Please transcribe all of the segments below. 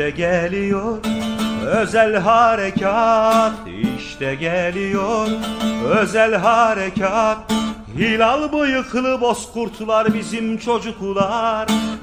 İşte geliyor özel harekat işte geliyor özel harekat. Hilal bıyıklı bozkurtlar bizim çocuklar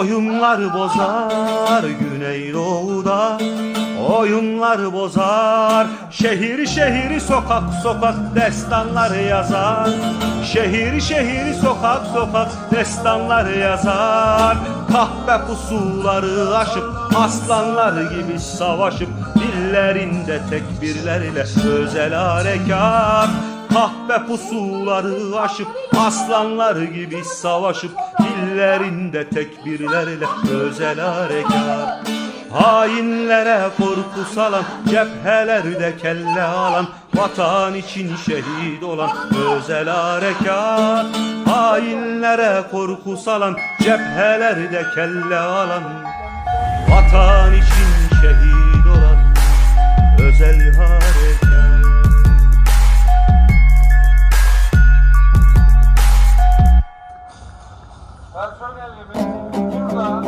oyunlar bozar Güneydoğu'da oyunlar bozar. Şehir şehir sokak sokak destanlar yazar. Şehir şehir sokak sokak destanlar yazar. Kahpe pusuları aşıp aslanlar gibi savaşıp Dillerinde tekbirlerle özel harekat Kahpe pusuları aşıp aslanlar gibi savaşıp dillerinde tekbirlerle özel harekat Hainlere korku salan cephelerde kelle alan Vatan için şehit olan özel harekat Hainlere korku salan cephelerde kelle alan Vatan için şehit personelimiz burada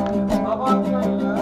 tabancayla